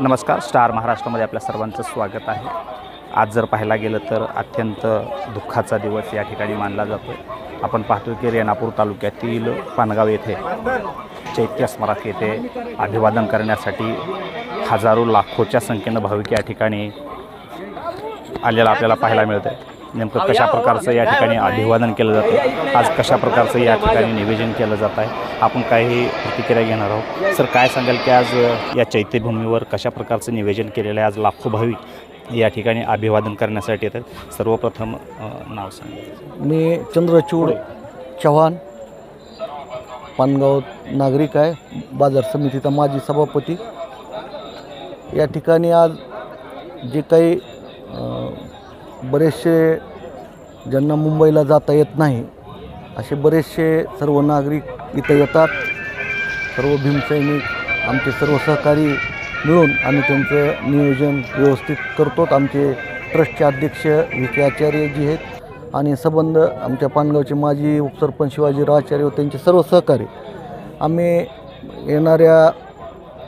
नमस्कार स्टार महाराष्ट्रामध्ये आपल्या सर्वांचं स्वागत आहे. आज जर पाहायला गेलं तर अत्यंत दुःखाचा दिवस या ठिकाणी मानला जातो आपण पाहतो की रेणापूर तालुक्यातील पानगाव येथे चैत्य स्मारक येथे अभिवादन करण्यासाठी हजारो लाखोच्या संख्येनं भाविक या ठिकाणी आलेला आपल्याला पाहायला मिळतं आहे नेमकं कशा प्रकारचं या ठिकाणी अभिवादन केलं जातं आज कशा प्रकारचं या ठिकाणी निवेदन केलं जात आहे आपण काही प्रतिक्रिया घेणार आहोत. सर काय सांगाल की आज या चैत्यभूमीवर कशा प्रकारचं निवेदन केलेलं आहे? आज लाखो भाविक या ठिकाणी अभिवादन करण्यासाठी येतात. सर्वप्रथम नाव सांगा. मी चंद्रचूड चव्हाण पानगाव नागरिक आहे. बाजार समितीचा माजी सभापती. या ठिकाणी आज जे काही बरेचसे ज्यांना मुंबईला जाता येत नाही असे बरेचसे सर्व नागरिक इथं येतात. सर्व भीमसैनिक आमचे सर्व सहकारी मिळून आम्ही त्यांचं नियोजन व्यवस्थित करतो. आमचे ट्रस्टचे अध्यक्ष व्ही. के. आचार्यजी आहेत आणि संबंध आमच्या पानगावचे माजी उपसरपंच शिवाजीराव आचार्य व त्यांचे सर्व सहकारी. आम्ही येणाऱ्या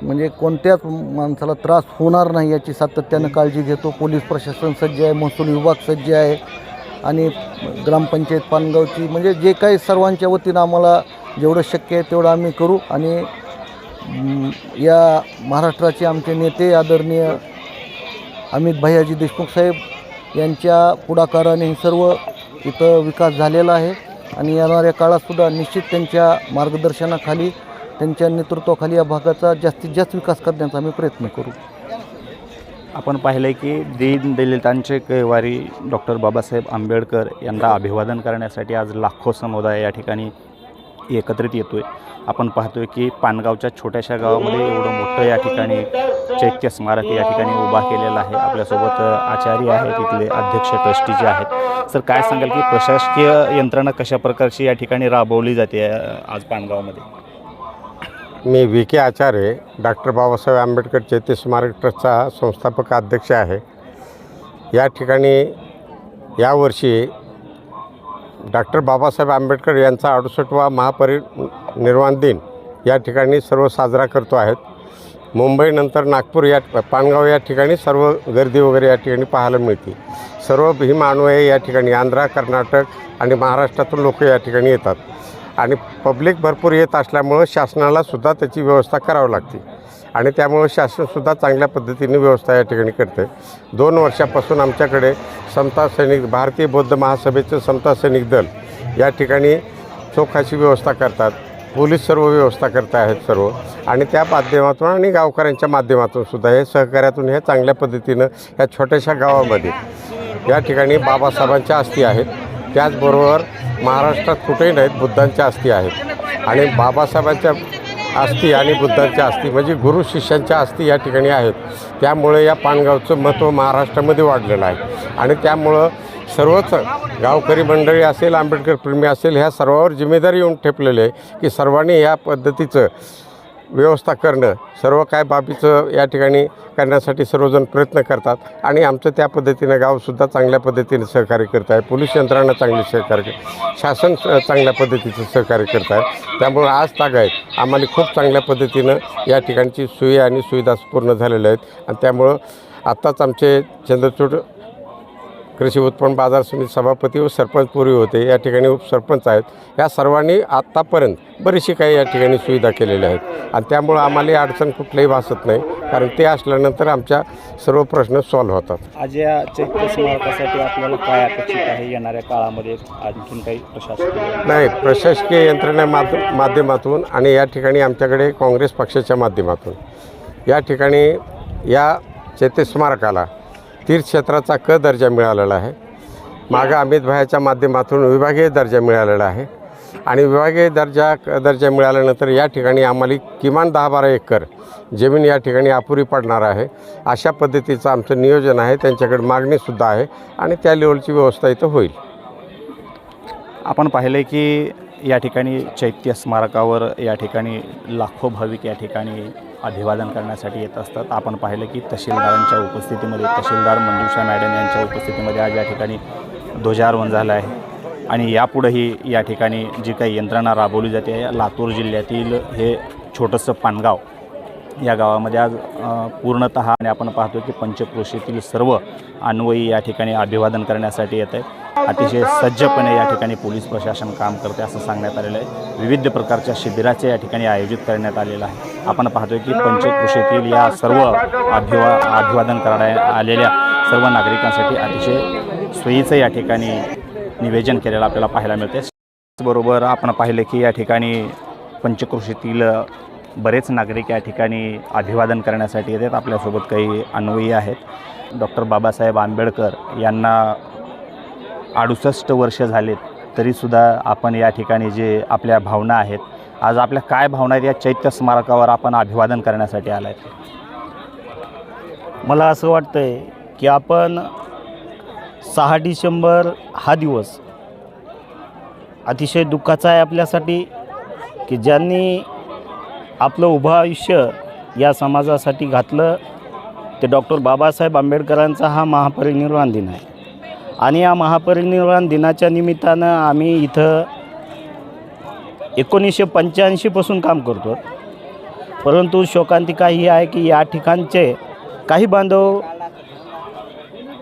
म्हणजे कोणत्याच माणसाला त्रास होणार नाही याची सातत्यानं काळजी घेतो. पोलीस प्रशासन सज्ज आहे महसूल विभाग सज्ज आहे आणि ग्रामपंचायत पानगावची म्हणजे जे काही सर्वांच्या वतीनं आम्हाला जेवढं शक्य आहे तेवढं आम्ही करू आणि या महाराष्ट्राचे आमचे नेते आदरणीय अमित भैयाजी देशमुख साहेब यांच्या पुढाकाराने हे सर्व इथं विकास झालेला आहे आणि येणाऱ्या काळातसुद्धा निश्चित त्यांच्या मार्गदर्शनाखाली त्यांच्या नेतृत्वाखाली या भागाचा जास्तीत जास्त विकास करण्याचा आम्ही प्रयत्न करू. आपण पाहिलं की दीन दलितांचे कैवारी डॉक्टर बाबासाहेब आंबेडकर यांना अभिवादन करण्यासाठी आज लाखो समुदाय या ठिकाणी एकत्रित येतो आहे आपण पाहतोय की पानगावच्या छोट्याशा गावामध्ये एवढं मोठं या ठिकाणी चैत्य स्मारक या ठिकाणी उभा केलेलं आहे. आपल्यासोबत आचार्य आहेत तिथले अध्यक्ष ट्रस्टीचे आहेत. सर काय सांगाल की प्रशासकीय यंत्रणा कशा प्रकारची या ठिकाणी राबवली जाते आज पानगावमध्ये? मी V K Acharya doctor Babasaheb Ambedkar चैत्य स्मारक ट्रस्टचा संस्थापक अध्यक्ष आहे. या ठिकाणी यावर्षी डॉक्टर बाबासाहेब आंबेडकर यांचा अडुसष्टवा महापरिनिर्वाण दिन या ठिकाणी सर्व साजरा करतो आहेत. मुंबईनंतर नागपूर या पानगाव या ठिकाणी सर्व गर्दी वगैरे या ठिकाणी पाहायला मिळते. सर्व भीम अनुयायी या ठिकाणी आंध्रा कर्नाटक आणि महाराष्ट्रातून लोक या ठिकाणी येतात. आणि पब्लिक भरपूर येत असल्यामुळं शासनालासुद्धा त्याची व्यवस्था करावी लागते. आणि त्यामुळं शासनसुद्धा चांगल्या पद्धतीने व्यवस्था या ठिकाणी करते. दोन वर्षापासून आमच्याकडे समता सैनिक भारतीय बौद्ध महासभेचं समता सैनिक दल या ठिकाणी चोखाची व्यवस्था करतात. पोलीस सर्व व्यवस्था करत आहेत सर्व. आणि त्या माध्यमातून आणि गावकऱ्यांच्या माध्यमातून सुद्धा हे सहकार्यातून हे चांगल्या पद्धतीनं ह्या छोट्याशा गावामध्ये या ठिकाणी बाबासाहेबांच्या अस्थी आहेत. त्याचबरोबर महाराष्ट्रात कुठेही नाहीत बुद्धांच्या अस्थी आहेत. आणि बाबासाहेबांच्या अस्थी आणि बुद्धांच्या अस्थी म्हणजे गुरु शिष्यांच्या अस्थी या ठिकाणी आहेत. त्यामुळे या पानगावचं महत्त्व महाराष्ट्रामध्ये वाढलेलं आहे. आणि त्यामुळं सर्वच गावकरी मंडळी असेल आंबेडकर प्रेमी असेल ह्या सर्वावर जिम्मेदारी येऊन ठेपलेली आहे की सर्वांनी या पद्धतीचं व्यवस्था करणं सर्व काय बाबीचं या ठिकाणी करण्यासाठी सर्वजण प्रयत्न करतात आणि आमचं त्या पद्धतीनं गावसुद्धा चांगल्या पद्धतीने सहकार्य करत आहे. पोलीस यंत्रणा चांगली सहकार्य कर- शासन स- चांगल्या पद्धतीचं सहकार्य करत आहे. त्यामुळं आज ताग आहेत. आम्हाला खूप चांगल्या पद्धतीनं या ठिकाणची सोयी आणि सुविधा पूर्ण झालेल्या आहेत. आणि त्यामुळं आत्ताच आमचे चंद्रचूड कृषी उत्पन्न बाजार समिती सभापती व सरपंच पूर्वी होते. या ठिकाणी उपसरपंच आहेत. या सर्वांनी आत्तापर्यंत बरीचशी काही या ठिकाणी सुविधा केलेल्या आहेत. आणि त्यामुळं आम्हाला अडचण कुठल्याही भासत नाही. कारण ते असल्यानंतर आमच्या सर्व प्रश्न सॉल्व्ह होतात. आज या चैत्य स्मारकासाठी आपल्याला काय अपेक्षित आहे? येणाऱ्या काळामध्ये आणखीन काही प्रशासकीय नाही प्रशासकीय यंत्रणा माध माध्यमातून आणि या ठिकाणी आमच्याकडे काँग्रेस पक्षाच्या माध्यमातून. या ठिकाणी या चैत्य स्मारकाला तीर्थक्षेत्राचा क दर्जा मिळालेला आहे. मागं अमित भायाच्या माध्यमातून विभागीय दर्जा मिळालेला आहे. आणि विभागीय दर्जा क दर्जा मिळाल्यानंतर या ठिकाणी आम्हाला किमान दहा बारा एकर जमीन या ठिकाणी अपुरी पडणार आहे. अशा पद्धतीचं आमचं नियोजन आहे. त्यांच्याकडे मागणीसुद्धा आहे आणि त्या लेवलची व्यवस्था इथं होईल. आपण पाहिले की या ठिकाणी चैत्य स्मारकावर या ठिकाणी लाखो भाविक या ठिकाणी अभिवादन करण्यासाठी येत असतात. आपण पाहिलं की तहसीलदारांच्या उपस्थितीमध्ये तहसीलदार मंजुषा मॅडम यांच्या उपस्थितीमध्ये आज या ठिकाणी ध्वजारोहण झालं आहे. आणि यापुढेही या ठिकाणी जी काही यंत्रणा राबवली जाते लातूर जिल्ह्यातील हे छोटंसं पानगाव या गावामध्ये आज पूर्णत पूर्णतः आणि आपण पाहतो की पंचक्रोशीतील सर्व अन्वयी या ठिकाणी अभिवादन करण्यासाठी येत आहेत. अतिशय सज्जपणे या ठिकाणी पोलीस प्रशासन काम करते असं सांगण्यात आलेलं आहे. विविध प्रकारच्या शिबिराचे या ठिकाणी आयोजित करण्यात आलेलं आहे. आपण पाहतोय की पंचकृषेतील या सर्व अभिवा अभिवादन करण्या आलेल्या सर्व नागरिकांसाठी अतिशय सोयीचं या ठिकाणी निवेदन केलेलं आपल्याला पाहायला मिळते त्याचबरोबर आपण पाहिलं की या ठिकाणी पंचक्रोशीतील बरेच नागरिक या ठिकाणी अभिवादन करण्यासाठी येतात. आपल्यासोबत काही अन्वयी आहेत. डॉक्टर बाबासाहेब आंबेडकर यांना अडुसष्ट वर्ष झालेत तरीसुद्धा आपण या ठिकाणी जे आपल्या भावना आहेत आज आपल्या काय भावना आहेत या चैत्य स्मारकावर आपण अभिवादन करण्यासाठी आला आहे मला असं वाटतं आहे की आपण सहा डिसेंबर हा दिवस अतिशय दुःखाचा आहे आपल्यासाठी की ज्यांनी आपलं उभं आयुष्य या समाजासाठी घातलं ते डॉक्टर बाबासाहेब आंबेडकरांचा हा महापरिनिर्वाण दिन आहे. आणि या महापरिनिर्वाण दिनाच्या निमित्तानं आम्ही इथं एकोणीसशे पंच्याऐंशीपासून काम करतो परंतु शोकांतिका ही आहे की या ठिकाणचे काही बांधव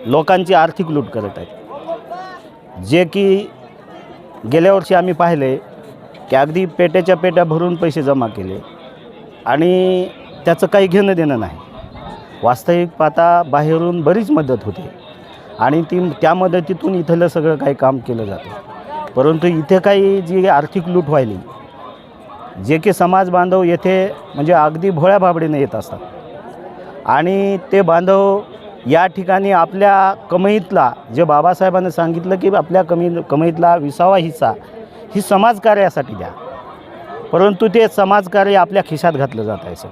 लोकांची आर्थिक लूट करत आहेत. जे की गेल्या वर्षी आम्ही पाहिले की अगदी पेट्याच्या पेट्या भरून पैसे जमा केले आणि त्याचं काही घेणं देणं नाही. वास्तविक पाहता बाहेरून बरीच मदत होते. आणि ती त्या मदतीतून इथलं सगळं काही काम केलं जातं. परंतु इथे काही जी आर्थिक लूट व्हायली जे की समाज बांधव येथे म्हणजे अगदी भोळ्या भाबडीने येत असतात. आणि ते बांधव या ठिकाणी आपल्या कमईतला जे बाबासाहेबांनी सांगितलं की आपल्या कमी कमाईतला विसावा हिस्सा ही समाजकार्यासाठी द्या. परंतु ते समाजकार्य आपल्या खिशात घातलं जात आहे सर.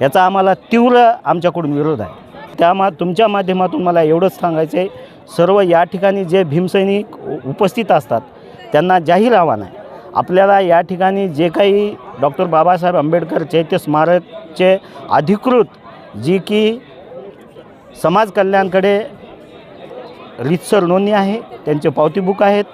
याचा आम्हाला तीव्र आमच्याकडून विरोध आहे. त्या मा तुमच्या माध्यमातून मला एवढंच सांगायचं आहे सर्व या ठिकाणी जे भीमसैनिक उपस्थित असतात त्यांना जाहीर आव्हान आहे. आपल्याला या ठिकाणी जे काही डॉक्टर बाबासाहेब आंबेडकर चैत्य स्मारकचे अधिकृत जी की समाज कल्याणकडे रीतसर नोंदणी आहे त्यांचे पावती बुक आहेत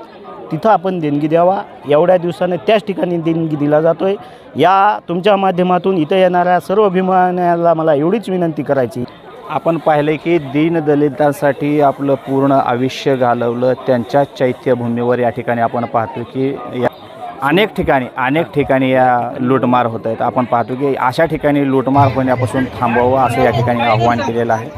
तिथं आपण देणगी द्यावा. एवढ्या दिवसाने त्याच ठिकाणी देणगी दिला जातो आहे या तुमच्या माध्यमातून इथं येणाऱ्या सर्व अभिमानाला मला एवढीच विनंती करायची. आपण पाहिलं की दीनदलितांसाठी आपलं पूर्ण आयुष्य घालवलं त्यांच्या चैत्यभूमीवर या ठिकाणी आपण पाहतो की या अनेक ठिकाणी अनेक ठिकाणी या लूटमार होत आहेत. आपण पाहतो की अशा ठिकाणी लूटमार होण्यापासून थांबवावं असं या ठिकाणी आव्हान केलेलं आहे.